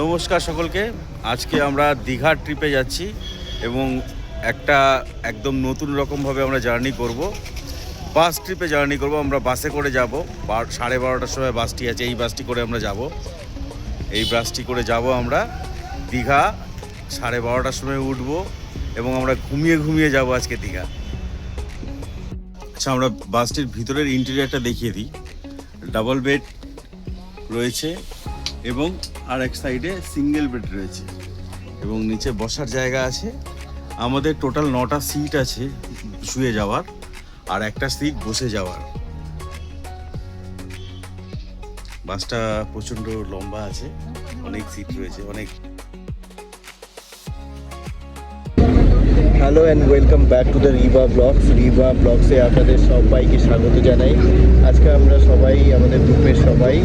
নমস্কার সকলকে। আজকে আমরা দীঘার ট্রিপে যাচ্ছি এবং একটা একদম নতুন রকমভাবে আমরা জার্নি করব। বাস ট্রিপে জার্নি করব, আমরা বাসে করে যাব। সাড়ে বারোটার সময় বাসটি আছে, এই বাসটি করে আমরা যাব। এই বাসটি করে যাব আমরা দীঘা। সাড়ে বারোটার সময় উঠব এবং আমরা ঘুমিয়ে ঘুমিয়ে যাব আজকে দীঘা। আচ্ছা আমরা বাসটির ভিতরের ইন্টেরিয়ারটা দেখিয়ে দিই। ডাবল বেড রয়েছে। এবং আর এক সাইডে সিঙ্গেল বেড রয়েছে। এবং নিচে বসার জায়গা আছে। আমাদের টোটাল নটা সিট আছে শুয়ে যাওয়ার আর একটা সিট বসে যাওয়ার। বাসটা প্রচণ্ড লম্বা আছে। অনেক সিট রয়েছে, অনেক hello and welcome back to the Riva vlogs Riva ব্লগসে আপনাদের সবাইকে স্বাগত জানাই। আজকে আমরা সবাই, আমাদের গ্রুপের সবাই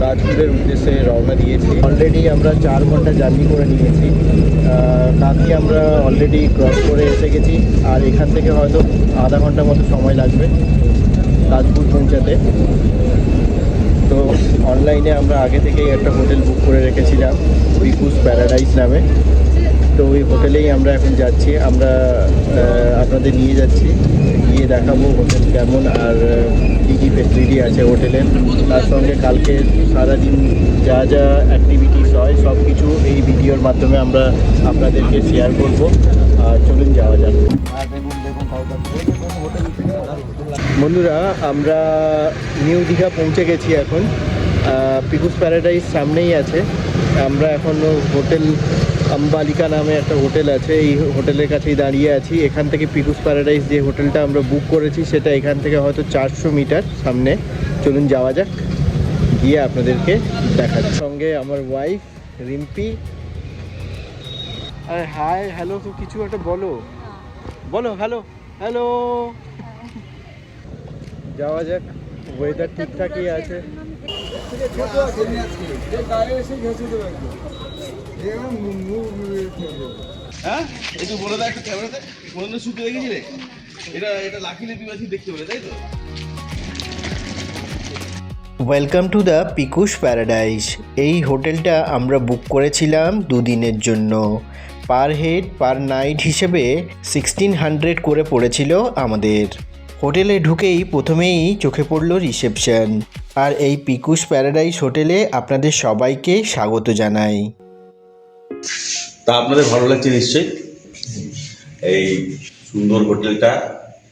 তাজপুরের উদ্দেশ্যে রওনা দিয়েছি। অলরেডি আমরা চার ঘণ্টা জার্নি করে নিয়েছি। কাকি আমরা অলরেডি ক্রস করে এসে গেছি। আর এখান থেকে হয়তো আধা ঘণ্টার মতো সময় লাগবে তাজপুর পৌঁছাতে। তো অনলাইনে আমরা আগে থেকেই একটা হোটেল বুক করে রেখেছিলাম বিকুস প্যারাডাইস নামে। তো ওই হোটেলেই আমরা এখন যাচ্ছি। আমরা আপনাদের নিয়ে যাচ্ছি। গিয়ে দেখাবো হোটেল কেমন আর কী কী ফেসিলিটি আছে হোটেলের তার সঙ্গে কালকে সারাদিন যা যা অ্যাক্টিভিটিস হয় সব কিছু এই ভিডিওর মাধ্যমে আমরা আপনাদেরকে শেয়ার করব। আর চলুন যাওয়া যাক। বন্ধুরা, আমরা নিউ দীঘা পৌঁছে গেছি এখন। পিকুস প্যারাডাইস সামনেই আছে। আমরা এখন হোটেল আম্বালিকা নামে একটা হোটেল আছে, এই হোটেলের কাছেই দাঁড়িয়ে আছি। এখান থেকে পিকুস প্যারাডাইস যে হোটেলটা আমরা বুক করেছি, সেটা এখান থেকে হয়তো চারশো মিটার সামনে। চলুন যাওয়া যাক, গিয়ে আপনাদেরকে দেখাচ্ছি। সঙ্গে আমার ওয়াইফ রিম্পি। আরে হাই হ্যালো তো কিছু একটা বলো। বলো হ্যালো হ্যালো যাওয়া যাক ওয়েদার ঠিকঠাকই আছে। Welcome to the Pikush paradise এই হোটেলটা আমরা বুক করেছিলাম দুদিনের জন্য। পার হেড পার নাইট হিসেবে সিক্সটিন হান্ড্রেড করে পড়েছিল আমাদের। হোটেলে ঢুকেই প্রথমেই চোখে পড়ল রিসেপশন আর এই পিকুশ প্যারাডাইস হোটেলে আপনাদের সবাইকে স্বাগত জানাই। তা আপনাদের ভালো লাগছে নিশ্চয়ই? এই সুন্দর হোটেলটা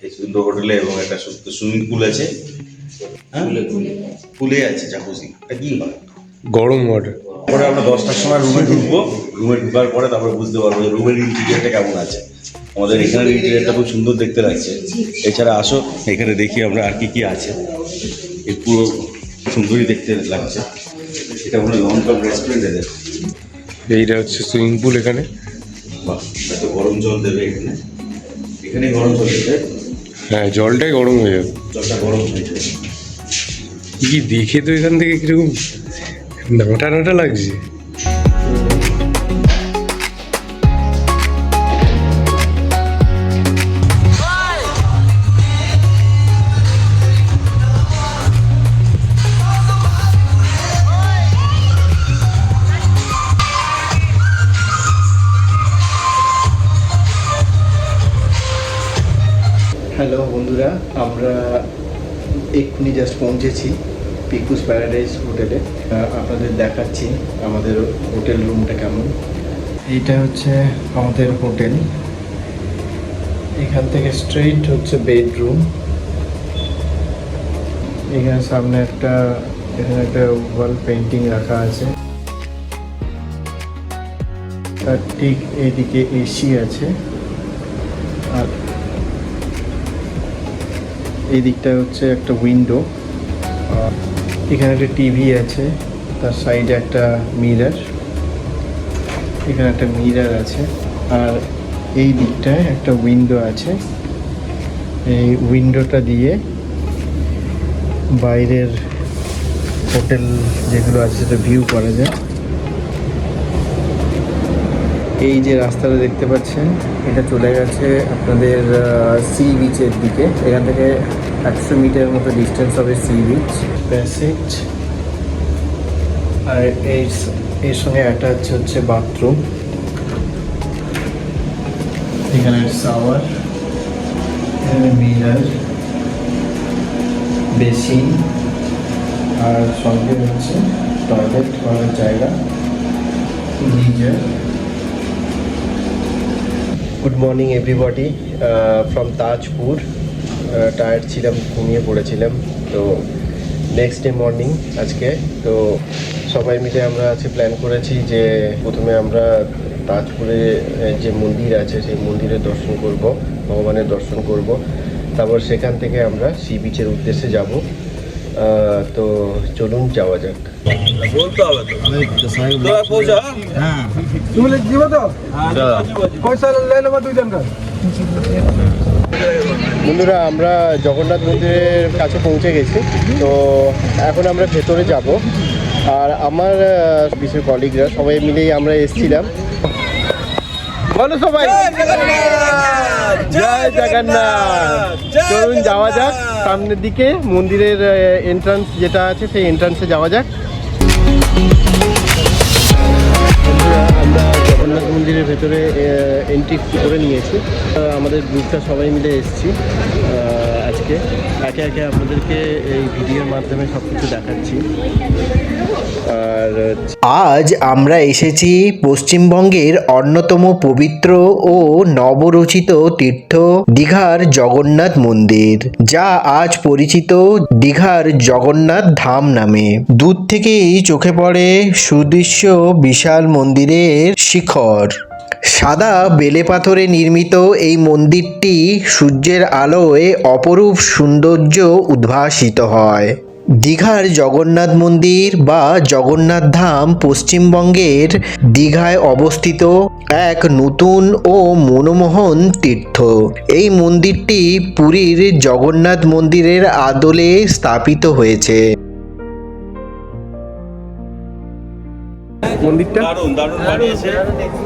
এই সুন্দর হোটেলে এবং একটা সুইমিং পুল আছে। হ্যাঁ? পুলে আছে। জাকুজি। এটা কি হয় গরম ওয়াটার। পরে আমরা দশটার সময় রুমে ঢুকবো। রুমে ঢুকার পরে তারপরে বুঝতে পারব যে রুমের ইন্টেরিয়ারটা কেমন আছে। আমাদের এখানের ইন্টেরিয়ারটা খুব সুন্দর দেখতে লাগছে। এছাড়া আসো এখানে দেখি আমরা আর কি কি আছে। এই পুরো সুন্দরই দেখতে লাগছে। এটা মনে হয় লং টার্ম রেস্টুরেন্ট এদের। এইটা হচ্ছে সুইমিং পুল এখানে। বাহ গরম জল দেবে এখানে। এখানে গরম জল দেবে হ্যাঁ জলটাই গরম হয়ে যাবে। জলটা গরম হয়ে যাবে। কি দেখে তো এখান থেকে কীরকম নাটা নাটা লাগছে? বন্ধুরা, আমরা এক্ষুনি জাস্ট পৌঁছেছি পিকুস প্যারাডাইস হোটেলে আপনাদের দেখাচ্ছি আমাদের হোটেল রুমটা কেমন। এইটা হচ্ছে আমাদের হোটেল এখান থেকে স্ট্রেইট হচ্ছে বেডরুম এখানে সামনে একটা, এখানে একটা ওয়াল পেন্টিং রাখা আছে। তার ঠিক এদিকে এসি আছে। এই দিকটা হচ্ছে একটা উইন্ডো এখানে একটা টিভি আছে, তার সাইডে একটা মিরার এখানে একটা মিরার আছে, আর এই দিকটায় একটা উইন্ডো আছে। এই উইন্ডোটা দিয়ে বাইরের হোটেল যেগুলো আছে, সেটা ভিউ করা যায়। এই যে রাস্তাটা দেখতে পাচ্ছেন, এটা চলে গেছে আপনাদের সি বিচের দিকে। এখান থেকে একশো মিটার মতো ডিস্টেন্স হবে সি বিচ প্যাসেজ আর এর এর সঙ্গে অ্যাটাচ হচ্ছে বাথরুম এখানে শাওয়ার এখানে মিরার বেসিন আর সঙ্গে হচ্ছে টয়লেট করার জায়গা geyser good morning everybody from Tajpur tired ছিলাম ঘুমিয়ে পড়েছিলাম। তো নেক্সট ডে মর্নিং আজকে। তো সবাই মিলে আমরা আজকে প্ল্যান করেছি যে প্রথমে আমরা তাজপুরে যে মন্দির আছে সেই মন্দিরের দর্শন করব ভগবানের দর্শন করব। তারপর সেখান থেকে আমরা সি বিচের উদ্দেশ্যে যাব। তো চলুন যাওয়া যাক। তুমি লিখব তো? পয়সা দুইজনকার বন্ধুরা আমরা জগন্নাথ মন্দিরের কাছে পৌঁছে গেছি। তো এখন আমরা ভেতরে যাব। আর আমার বিশেষ কলিগরা সবাই মিলেই আমরা এসেছিলাম। বলো সবাই। জয় জগন্নাথ! চলুন যাওয়া যাক। সামনের দিকে মন্দিরের এন্ট্রান্স যেটা আছে সেই এন্ট্রান্সে যাওয়া যাক। আমরা জগন্নাথ মন্দিরের ভেতরে এন্ট্রি করে নিয়েছি। আমাদের গ্রুপটা সবাই মিলে এসেছি আজকে। একে একে আপনাদেরকে এই ভিডিওর মাধ্যমে সব কিছু দেখাচ্ছি। আর আজ আমরা এসেছি পশ্চিমবঙ্গের অন্যতম পবিত্র ও নবরচিত তীর্থ দীঘার জগন্নাথ মন্দির, যা আজ পরিচিত দীঘার জগন্নাথ ধাম নামে। দূর থেকেই চোখে পড়ে সুদৃশ্য বিশাল মন্দিরের শিখর। সাদা বেলে পাথরে নির্মিত এই মন্দিরটি সূর্যের আলোয় অপরূপ সৌন্দর্য উদ্ভাসিত হয়। দীঘার জগন্নাথ মন্দির বা জগন্নাথ ধাম পশ্চিমবঙ্গের দীঘায় অবস্থিত এক নতুন ও মনোমোহন তীর্থ। এই মন্দিরটি পুরীর জগন্নাথ মন্দিরের আদলে স্থাপিত হয়েছে। মন্দিরটা? দারুণ দারুণ বানিয়েছে।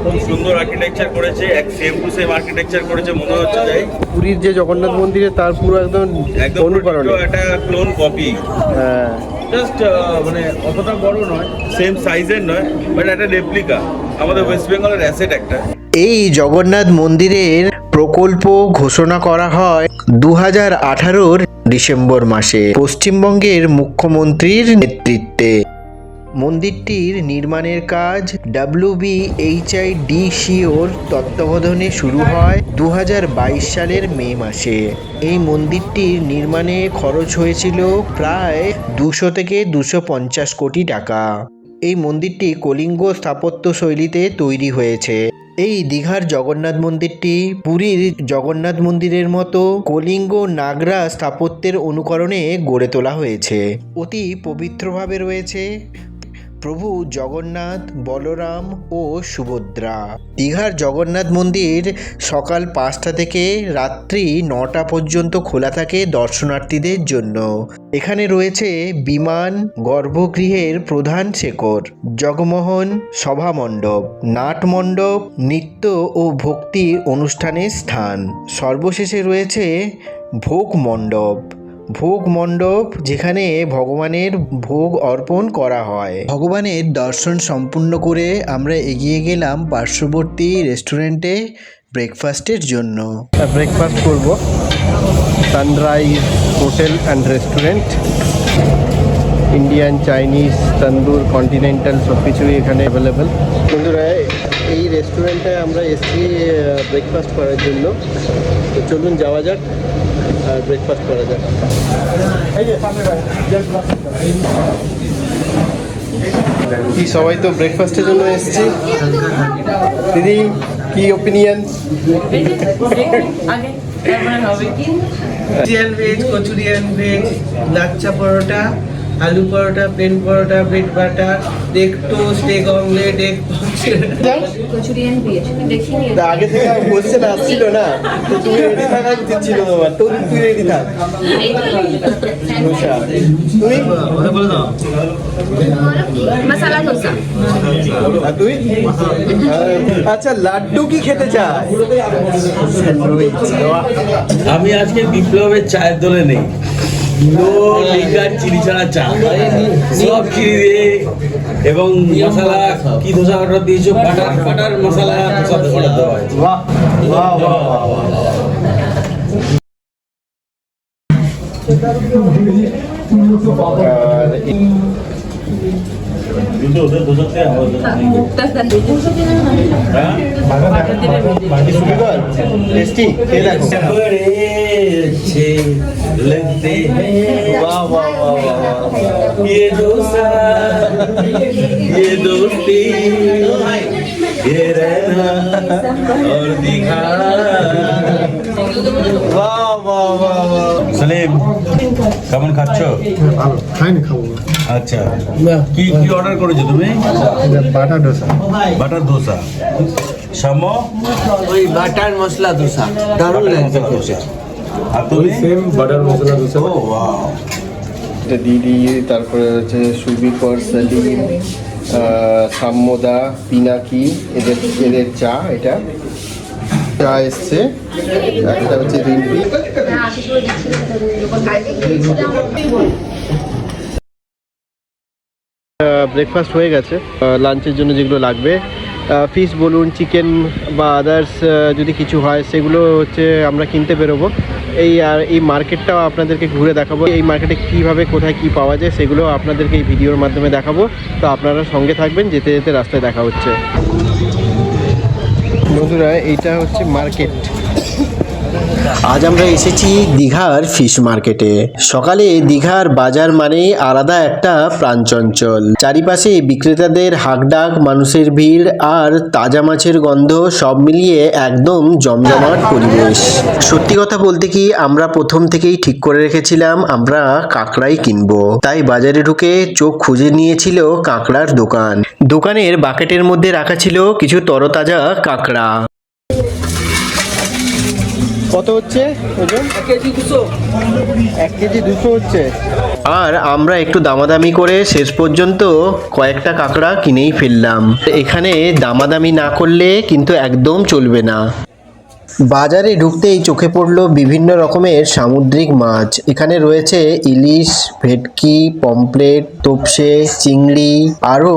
খুব সুন্দর আর্কিটেকচার করেছে এক সেম টু সেম আর্কিটেকচার করেছে মনে হচ্ছে যাই পুরীর যে জগন্নাথ মন্দিরে তার পুরো একদম একদম অনুকরণ। একটা ক্লোন কপি হ্যাঁ। জাস্ট মানে অতটা বড় নয়। সেম সাইজের নয় বাট একটা রেপ্লিকা আমাদের ওয়েস্ট বেঙ্গলের অ্যাসেট একটা। এই জগন্নাথ মন্দিরের প্রকল্প ঘোষণা করা হয় দু হাজার আঠারোর ডিসেম্বর মাসে পশ্চিমবঙ্গের মুখ্যমন্ত্রীর নেতৃত্বে। মন্দিরটির নির্মাণের কাজ ডাব্লিউবিএইচআইডিসিওর তত্ত্বাবধানে শুরু হয় দু হাজার বাইশ সালের মে মাসে। এই মন্দিরটির নির্মাণে খরচ হয়েছিল প্রায় দুশো থেকে দুশো পঞ্চাশ কোটি টাকা। এই মন্দিরটি কলিঙ্গ স্থাপত্য শৈলীতে তৈরি হয়েছে। এই দীঘার জগন্নাথ মন্দিরটি পুরীর জগন্নাথ মন্দিরের মতো কলিঙ্গ নাগরা স্থাপত্যের অনুকরণে গড়ে তোলা হয়েছে। অতি পবিত্রভাবে রয়েছে। প্রভু জগন্নাথ, বলরাম ও সুভদ্রা। দীঘার জগন্নাথ মন্দির সকাল পাঁচটা থেকে রাত্রি নটা পর্যন্ত খোলা থাকে দর্শনার্থীদের জন্য। এখানে রয়েছে বিমান, গর্ভগৃহের প্রধান শেখর জগমোহন সভামণ্ডপ নাটমণ্ডপ নৃত্য ও ভক্তি অনুষ্ঠানের স্থান। সর্বশেষে রয়েছে ভোগ মণ্ডপ। ভোগ মণ্ডপ যেখানে ভগবানের ভোগ অর্পণ করা হয়। ভগবানের দর্শন সম্পূর্ণ করে আমরা এগিয়ে গেলাম পার্শ্ববর্তী রেস্টুরেন্টে ব্রেকফাস্টের জন্য। ব্রেকফাস্ট করব। Sunrise hotel and restaurant Indian Chinese tandoor continental সব কিছুই এখানে অ্যাভেলেবেল বন্ধুরা এই রেস্টুরেন্টে আমরা এসেছি ব্রেকফাস্ট করার জন্য। তো চলুন যাওয়া যাক। ব্রেকফাস্ট করা যাক কি সবাই তো ব্রেকফাস্টের জন্য এসেছি? দিদি কি ওপিনিয়ন চিয়ান veg কচুরিয়ান veg lachha paratha aloo paratha plain paratha bread butter egg toast egg omelette egg আগে থেকে কোশ্চেন আসছিল না। তো তুমি রেডি থাকা উচিত ছিল তোমার। তো তুই রেডি থাক। আচ্ছা তুমি মশালা ধোসা। আর তুই? আচ্ছা লাড্ডু কি খেতে চাস? আমি আজকে বিপ্লবের চায়ের দলে নেই। লিকার চিনি ছাড়া চা। সব চিনি দিয়ে এবং মশলা কি ধোসা অর্ডার দিয়েছ? Butter butter masala dosa order দেওয়া হয়েছে। বাহ বাহ বাহ বাহ বাহ আর এই- দুটো ওদের ধোসাতে আমাদের সুবিধা টেস্টি খেয়ে দেখো अच्छे लगते हैं বাহ বাহ বাহ বাহ বাহ ये डोसा ये दोस्ती ये रहना और दिखा বাহ বাহ বাহ বাহ সলিম কেমন খাচ্ছ খাইনি খাবো আচ্ছা। কি কি অর্ডার করেছ তুমি? Butter dosa butter dosa. Same ওই বাটার মশলা ধোসা দারুণ লাগছে। দোসা। আর তুমি? সেম বাটার মশলা ডোসা ও ওয়াও এটা দিদি তারপরে হচ্ছে সুবিকর সালিম আহ, সাম্যদা পিনাকি এদের এদের চা এটা। চা এসছে। একটা হচ্ছে রিম্পি ব্রেকফাস্ট হয়ে গেছে। লাঞ্চের জন্য যেগুলো লাগবে। ফিশ বলুন চিকেন বা আদার্স যদি কিছু হয়, সেগুলো হচ্ছে আমরা কিনতে বেরোবো। এই আর এই মার্কেটটাও আপনাদেরকে ঘুরে দেখাবো। এই মার্কেটে কীভাবে, কোথায়, কি পাওয়া যায়, সেগুলো আপনাদেরকে এই ভিডিওর মাধ্যমে দেখাবো। তো আপনারা সঙ্গে থাকবেন, যেতে যেতে রাস্তায় দেখা হচ্ছে। বন্ধুরা, এইটা হচ্ছে মার্কেট আজ আমরা এসেছি দীঘার ফিশ মার্কেটে সকালে দীঘার বাজার মানে আলাদা একটা প্রাণচঞ্চল। চারিপাশে বিক্রেতাদের হাকডাক, মানুষের ভিড় আর তাজা মাছের গন্ধ সব মিলিয়ে একদম জমজমাট পরিবেশ। সত্যি কথা বলতে কি, আমরা প্রথম থেকেই ঠিক করে রেখেছিলাম আমরা কাঁকড়াই কিনবো। তাই বাজারে ঢুকে চোখ খুঁজে নিয়েছিল কাঁকড়ার দোকান। দোকানের বাকেটের মধ্যে রাখা ছিল কিছু তরতাজা কাঁকড়া। কত হচ্ছে ওজন? কেজি দুশো। এক কেজি দুশো হচ্ছে। আর আমরা একটু দামাদামি করে শেষ পর্যন্ত কয়েকটা কাঁকড়া কিনেই ফেললাম। এখানে দামাদামি না করলে কিন্তু একদম চলবে না। বাজারে ঢুকতেই চোখে পড়ল বিভিন্ন রকমের সামুদ্রিক মাছ। এখানে রয়েছে ইলিশ ভেটকি পমপ্লেট তোপসে চিংড়ি আরও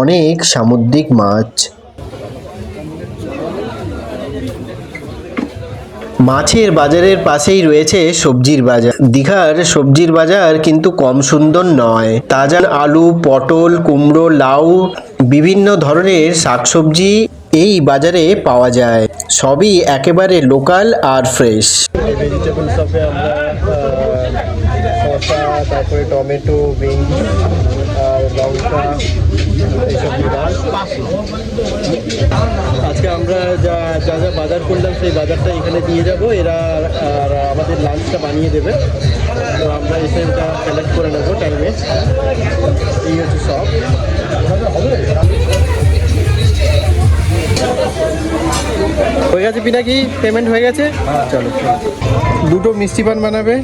অনেক সামুদ্রিক মাছ। মাছের বাজারের পাশেই রয়েছে সবজির বাজার। দীঘার সবজির বাজার কিন্তু কম সুন্দর নয়। তাজা আলু, পটল, কুমড়ো, লাউ, বিভিন্ন ধরনের শাকসবজি এই বাজারে পাওয়া যায়। সবই একেবারে লোকাল আর ফ্রেশ। তারপরে টমেটো বিনস আর লঙ্কা, এইসব আজকে আমরা যা যা যা বাজার করলাম সেই বাজারটা এখানে দিয়ে যাব। এরা আর আমাদের লাঞ্চটা বানিয়ে দেবে। তো আমরা এসে এটা কালেক্ট করে নেব টাইমে এই হচ্ছে সব হয়ে গেছে পিনাকি পেমেন্ট হয়ে গেছে? চলো দুটো মিষ্টি পান বানাবে।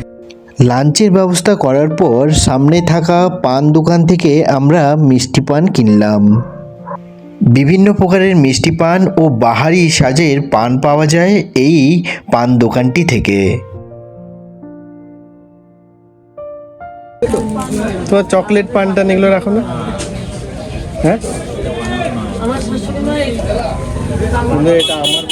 লাঞ্চের ব্যবস্থা করার পর সামনে থাকা পান দোকান থেকে আমরা মিষ্টি পান কিনলাম। বিভিন্ন প্রকারের মিষ্টি পান ও বাহারি সাজের পান পাওয়া যায় এই পান দোকানটি থেকে। তোমার চকলেট পানটা এগুলো রাখো না। হ্যাঁ? এটা আমার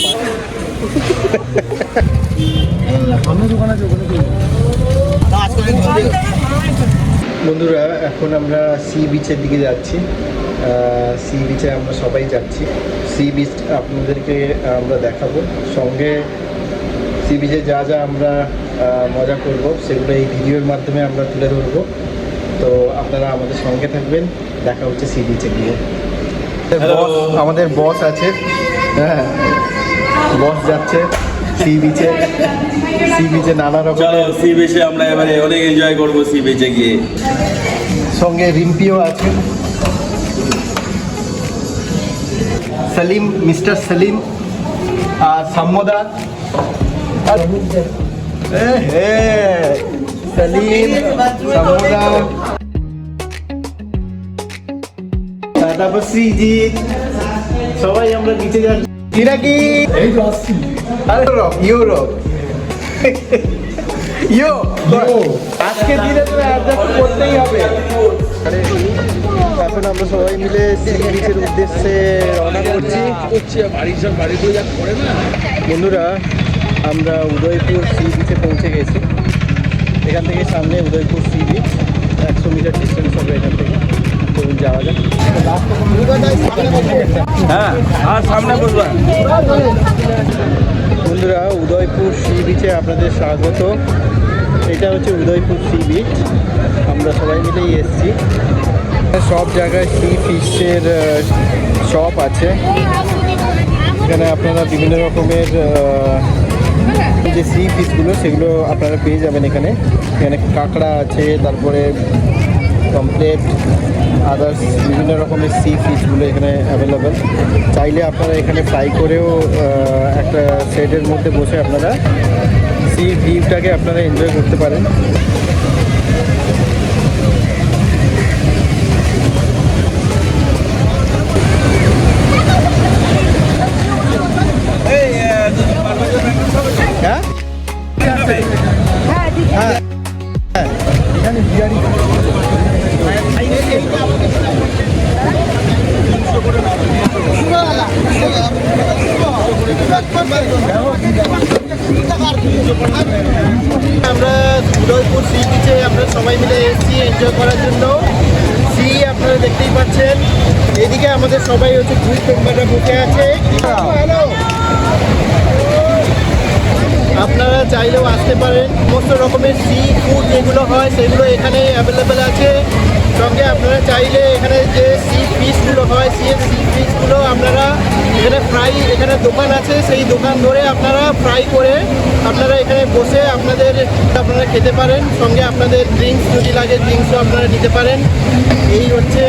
বন্ধুরা এখন আমরা সি বিচের দিকে যাচ্ছি। সি বিচে আমরা সবাই যাচ্ছি। সি বিচ আপনাদেরকে আমরা দেখাবো। সঙ্গে সি বিচে যা যা আমরা মজা করব সেগুলো এই ভিডিওর মাধ্যমে আমরা তুলে ধরবো। তো আপনারা আমাদের সঙ্গে থাকবেন। দেখা হচ্ছে সি বিচে গিয়ে। আমাদের বস আছে। হ্যাঁ বস যাচ্ছে সি বিচে সি বিচে নানা চলো রকমের সি বিচে আমরা এবারে অনেক এনজয় করব সি বিচে গিয়ে। সঙ্গে রিম্পিও আছে। সালিম মিস্টার সালিম আর সাম্যদা। হে, সালিম সাম্যদা। তারপর শ্রীজিৎ সবাই আমরা নিচে যাচ্ছি। নাকি আরে আজকে দিনে তো অ্যাডজাস্ট করতেই হবে। এখন আমরা সবাই মিলে বিচের উদ্দেশ্যে রওনা করছি। বন্ধুরা, আমরা উদয়পুর সি বিচে পৌঁছে গেছি। এখান থেকে সামনে উদয়পুর সি বিচ একশো মিটার ডিস্টেন্স হবে এখান থেকে। যাওয়া যাক। হ্যাঁ আর সামনে বসবা। বন্ধুরা, উদয়পুর সি বিচে আপনাদের স্বাগত। এটা হচ্ছে উদয়পুর সি বিচ আমরা সবাই মিলেই এসেছি। সব জায়গায় সি ফিশের শপ আছে। এখানে আপনারা বিভিন্ন রকমের যে সি ফিশগুলো সেগুলো আপনারা পেয়ে যাবেন এখানে। এখানে কাঁকড়া আছে, তারপরে কমপ্লেট আদার্স বিভিন্ন রকমের সি ফিশগুলো এখানে অ্যাভেলেবেল চাইলে আপনারা এখানে ফ্রাই করেও একটা সেটের মধ্যে বসে আপনারা সি ভিউটাকে আপনারা এনজয় করতে পারেন। সবাই হচ্ছে গ্রুপ মেম্বাররা বসে আছে। আপনারা চাইলেও আসতে পারেন। সমস্ত রকমের সি ফুড যেগুলো হয়, সেগুলো এখানে অ্যাভেলেবেল আছে। সঙ্গে আপনারা চাইলে এখানে যে সি ফিশগুলো হয় সি সি ফিশগুলো আপনারা এখানে ফ্রাই এখানে দোকান আছে, সেই দোকান ধরে আপনারা ফ্রাই করে আপনারা এখানে বসে আপনাদের আপনারা খেতে পারেন। সঙ্গে আপনাদের ড্রিঙ্কস যদি লাগে ড্রিঙ্কসও আপনারা নিতে পারেন। এই হচ্ছে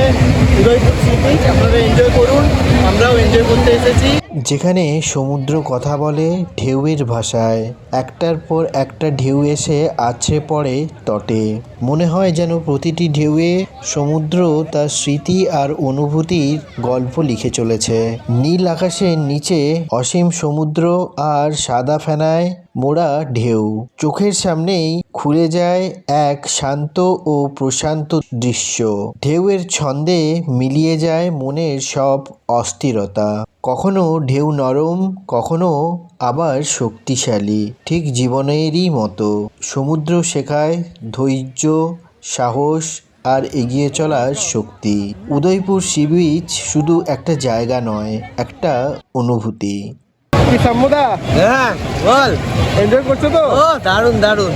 উদয়পুর সি আপনারা এনজয় করুন। আমরাও এনজয় করতে এসেছি। যেখানে সমুদ্র কথা বলে ঢেউয়ের ভাষায়, একটার পর একটা ঢেউ এসে আছড়ে পড়ে তটে। মনে হয় যেন প্রতিটি ঢেউয়ে সমুদ্র তার স্মৃতি আর অনুভূতির গল্প লিখে চলেছে। নীল আকাশের নিচে অসীম সমুদ্র আর সাদা ফেনায় মোড়া ঢেউ। চোখের সামনেই খুলে যায় এক শান্ত ও প্রশান্ত দৃশ্য। ঢেউয়ের ছন্দে মিলিয়ে যায় মনের সব অস্থিরতা। কখনো ঢেউ নরম কখনো আবার শক্তিশালী। ঠিক জীবনেরই মতো। সমুদ্র শেখায় ধৈর্য সাহস আর এগিয়ে চলার শক্তি। উদয়পুর সি বিচ শুধু একটা জায়গা নয় একটা অনুভূতি। হ্যাঁ বল। এনজয় করছ তো? দারুণ দারুণ।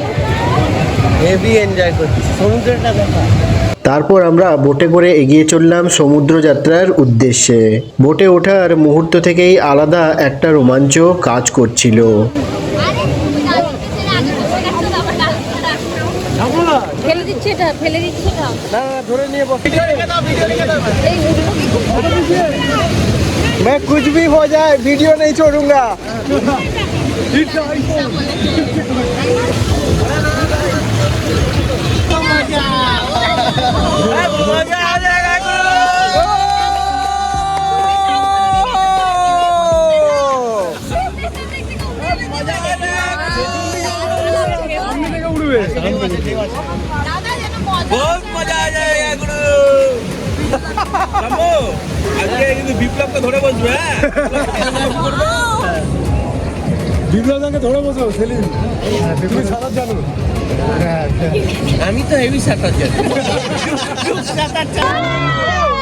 হেভি এনজয় করছি। সমুদ্রটা দেখা। তারপর আমরা বোটে করে এগিয়ে চললাম সমুদ্র যাত্রার উদ্দেশ্যে বোটে ওঠার মুহূর্ত থেকেই আলাদা একটা রোমাঞ্চ কাজ করছিল ফেলে দিচ্ছে এটা ফেলে দিচ্ছে এটা না না, ধরে নিয়ে বস এই উঠবো मैं कुछ भी हो जाए वीडियो नहीं छोड़ूंगा আজকে কিন্তু বিপ্লবকে ধরে বসবে হ্যাঁ? বিপ্লবদাকে ধরে বসো সেলিম। তুমি সাঁতার জানো? আমি তো হেভি সাঁতার জানি। আর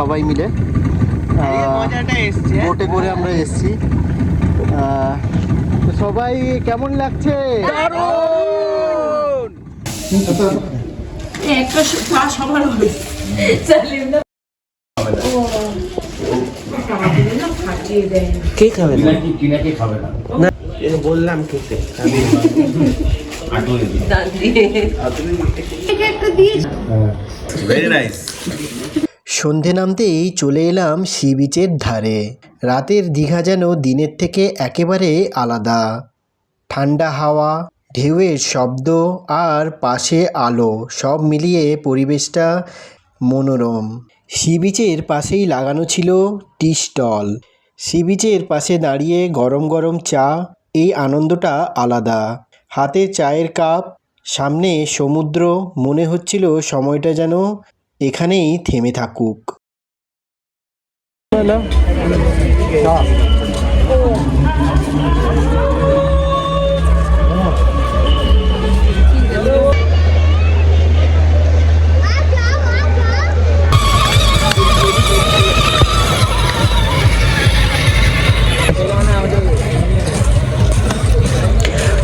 সবাই মিলে বোটে করে আমরা এসেছি। সবাই কেমন লাগছে? কে খাবে না? বললাম খেতে ভেরি নাইস সন্ধে নামতেই চলে এলাম সি বিচের ধারে। রাতের দীঘা যেন দিনের থেকে একেবারে আলাদা। ঠান্ডা হাওয়া, ঢেউয়ের শব্দ আর পাশে আলো, সব মিলিয়ে পরিবেশটা মনোরম। সি বিচের পাশেই লাগানো ছিল টি স্টল। সি বিচের পাশে দাঁড়িয়ে গরম গরম চা, এই আনন্দটা আলাদা। হাতে চায়ের কাপ, সামনে সমুদ্র, মনে হচ্ছিল সময়টা যেন এখানেই থেমে থাকুক।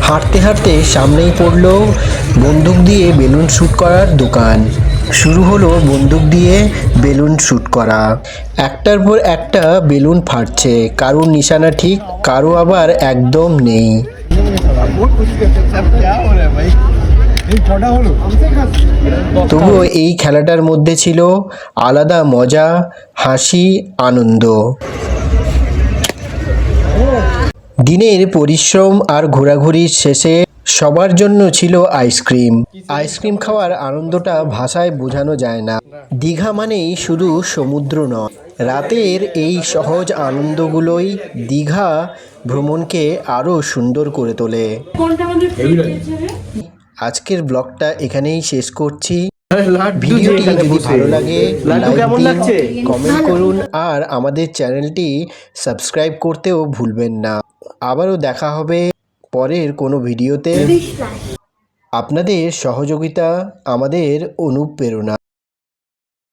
হাঁটতে হাঁটতে সামনেই পড়ল বন্দুক দিয়ে বেলুন শ্যুট করার দোকান। শুরু হলো বন্দুক দিয়ে বেলুন শ্যুট করা। একটার পর একটা বেলুন ফাটছে, কারোর নিশানা ঠিক, কারও আবার একদম নেই। তবুও এই খেলাটার মধ্যে ছিল আলাদা মজা, হাসি, আনন্দ। দিনের পরিশ্রম আর ঘোরাঘুরির শেষে সবার জন্য ছিল আইসক্রিম আইসক্রিম খাওয়ার আনন্দটা ভাষায় বোঝানো যায় না। দীঘা মানেই শুধু সমুদ্র নয়। রাতের এই সহজ আনন্দগুলোই দীঘা ভ্রমণকে আরও সুন্দর করে তোলে। আজকের ব্লগটা এখানেই শেষ করছি। ভিডিওটি যদি ভালো লাগে কেমন লাগছে? কমেন্ট করুন আর আমাদের চ্যানেলটি সাবস্ক্রাইব করতেও ভুলবেন না। আবারও দেখা হবে। পরের কোনো ভিডিওতে আপনাদের সহযোগিতা আমাদের অনুপ্রেরণা।